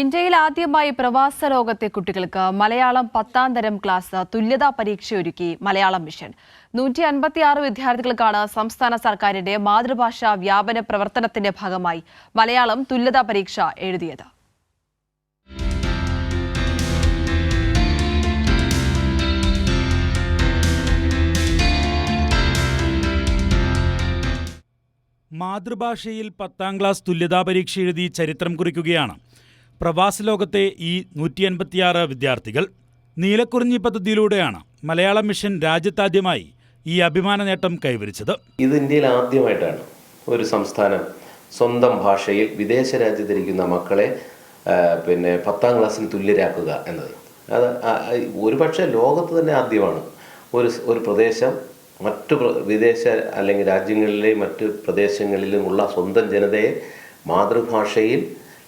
ഇന്ത്യയിൽ ആദ്യമായി പ്രവാസ ലോകത്തെ കുട്ടികൾക്ക് മലയാളം പത്താം തരം ക്ലാസ് തുല്യതാ പരീക്ഷയൊരുക്കി മലയാളം മിഷൻ. നൂറ്റി അൻപത്തിയാറ് വിദ്യാർത്ഥികൾക്കാണ് സംസ്ഥാന സർക്കാരിന്റെ മാതൃഭാഷാ വ്യാപന പ്രവർത്തനത്തിന്റെ ഭാഗമായി മലയാളം തുല്യതാ പരീക്ഷ എഴുതിയത്. മാതൃഭാഷയിൽ പത്താം ക്ലാസ് തുല്യതാ പരീക്ഷ എഴുതി ചരിത്രം കുറിക്കുകയാണ്. പ്രവാസ ലോകത്തെ ഈ നൂറ്റി എൺപത്തിയാറ് വിദ്യാർത്ഥികൾ നീലക്കുറിഞ്ഞി പദ്ധതിയിലൂടെയാണ് മലയാള മിഷൻ രാജ്യത്താദ്യമായി ഈ അഭിമാന നേട്ടം കൈവരിച്ചത്. ഇത് ഇന്ത്യയിൽ ആദ്യമായിട്ടാണ് ഒരു സംസ്ഥാനം സ്വന്തം ഭാഷയിൽ വിദേശ രാജ്യത്തിരിക്കുന്ന മക്കളെ പിന്നെ പത്താം ക്ലാസ്സിന് തുല്യരാക്കുക എന്നത്. അത് ഒരുപക്ഷെ ലോകത്ത് തന്നെ ആദ്യമാണ് ഒരു ഒരു പ്രദേശം മറ്റു വിദേശ അല്ലെങ്കിൽ രാജ്യങ്ങളിലെ മറ്റ് പ്രദേശങ്ങളിലുമുള്ള സ്വന്തം ജനതയെ മാതൃഭാഷയിൽ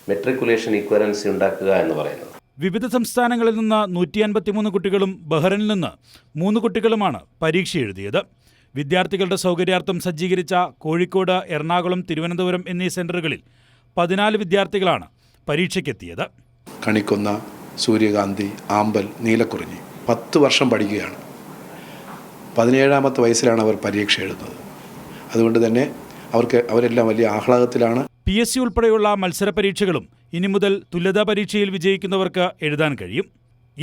മെട്രിക്കുലേഷൻ ഇക്വലൻസി ഉണ്ടാക്കുക എന്ന് പറയുന്നത്. വിവിധ സംസ്ഥാനങ്ങളിൽ നിന്ന് നൂറ്റി അൻപത്തിമൂന്ന് കുട്ടികളും ബഹ്റിനിൽ നിന്ന് മൂന്ന് കുട്ടികളുമാണ് പരീക്ഷ എഴുതിയത്. വിദ്യാർത്ഥികളുടെ സൗകര്യാർത്ഥം സജ്ജീകരിച്ച കോഴിക്കോട് എറണാകുളം തിരുവനന്തപുരം എന്നീ സെന്ററുകളിൽ പതിനാല് വിദ്യാർത്ഥികളാണ് പരീക്ഷയ്ക്കെത്തിയത്. കണിക്കൊന്ന സൂര്യകാന്തി ആമ്പൽ നീലക്കുറിഞ്ഞി പത്ത് വർഷം പഠിക്കുകയാണ്. പതിനേഴാമത്തെ വയസ്സിലാണ് അവർ പരീക്ഷ എഴുതുന്നത്. അതുകൊണ്ട് തന്നെ അവർക്ക് അവരെല്ലാം വലിയ ആഹ്ലാദത്തിലാണ് പി എസ് സി ഉൾപ്പെടെയുള്ള മത്സര പരീക്ഷകളും ഇനി മുതൽ തുല്യതാ പരീക്ഷയിൽ വിജയിക്കുന്നവർക്ക് എഴുതാൻ കഴിയും.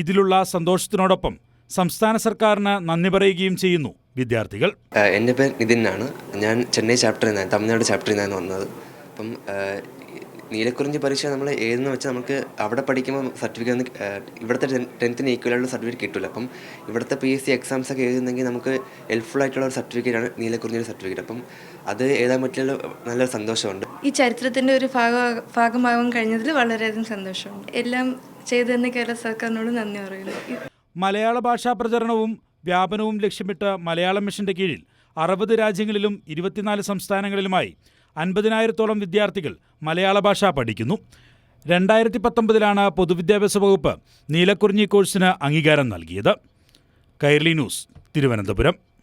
ഇതിലുള്ള സന്തോഷത്തിനോടൊപ്പം സംസ്ഥാന സർക്കാരിന് നന്ദി പറയുകയും ചെയ്യുന്നു വിദ്യാർത്ഥികൾ. എന്റെ പേര് നിതിൻ ആണ് ഞാൻ ചെന്നൈ ചാപ്റ്ററിൽ നിന്നാണ് തമിഴ്നാട് ചാപ്റ്ററിൽ നിന്നാണ് വന്നത്. അപ്പം നീലക്കുറിഞ്ഞി പരീക്ഷ നമ്മൾ ഏതെന്ന് വെച്ചാൽ നമുക്ക് അവിടെ പഠിക്കുമ്പോൾ സർട്ടിഫിക്കറ്റ് ഇവിടുത്തെ ടെൻത്തിന് ഈക്വലായിട്ടുള്ള സർട്ടിഫിക്കറ്റ് കിട്ടില്ല അപ്പം ഇവിടുത്തെ പി എസ് സി എക്സാംസ് ഒക്കെ എഴുതുന്നെങ്കിൽ നമുക്ക് ഹെൽപ്ഫുൾ ആയിട്ടുള്ള ഒരു സർട്ടിഫിക്കറ്റാണ് നീലക്കുറിഞ്ഞിയുടെ സർട്ടിഫിക്കറ്റ് അപ്പം അത് എഴുതാൻ പറ്റിയ നല്ലൊരു സന്തോഷമുണ്ട്. ഈ ചരിത്രത്തിന്റെ ഒരു ഭാഗ ഭാഗമാവാൻ കഴിഞ്ഞതിൽ വളരെയധികം സന്തോഷമുണ്ട്. എല്ലാം ചെയ്തു തന്നെ കേരള സർക്കാരിനോട് നന്ദി പറയുന്നു. മലയാള ഭാഷാ പ്രചരണവും വ്യാപനവും ലക്ഷ്യമിട്ട് മലയാളം മിഷന്റെ കീഴിൽ അറുപത് രാജ്യങ്ങളിലും ഇരുപത്തിനാല് സംസ്ഥാനങ്ങളിലുമായി അൻപതിനായിരത്തോളം വിദ്യാർത്ഥികൾ മലയാള ഭാഷ പഠിക്കുന്നു. രണ്ടായിരത്തി പത്തൊമ്പതിലാണ് പൊതുവിദ്യാഭ്യാസ വകുപ്പ് നീലക്കുറിഞ്ഞി കോഴ്സിന് അംഗീകാരം നൽകിയത്. കൈർലി ന്യൂസ് തിരുവനന്തപുരം.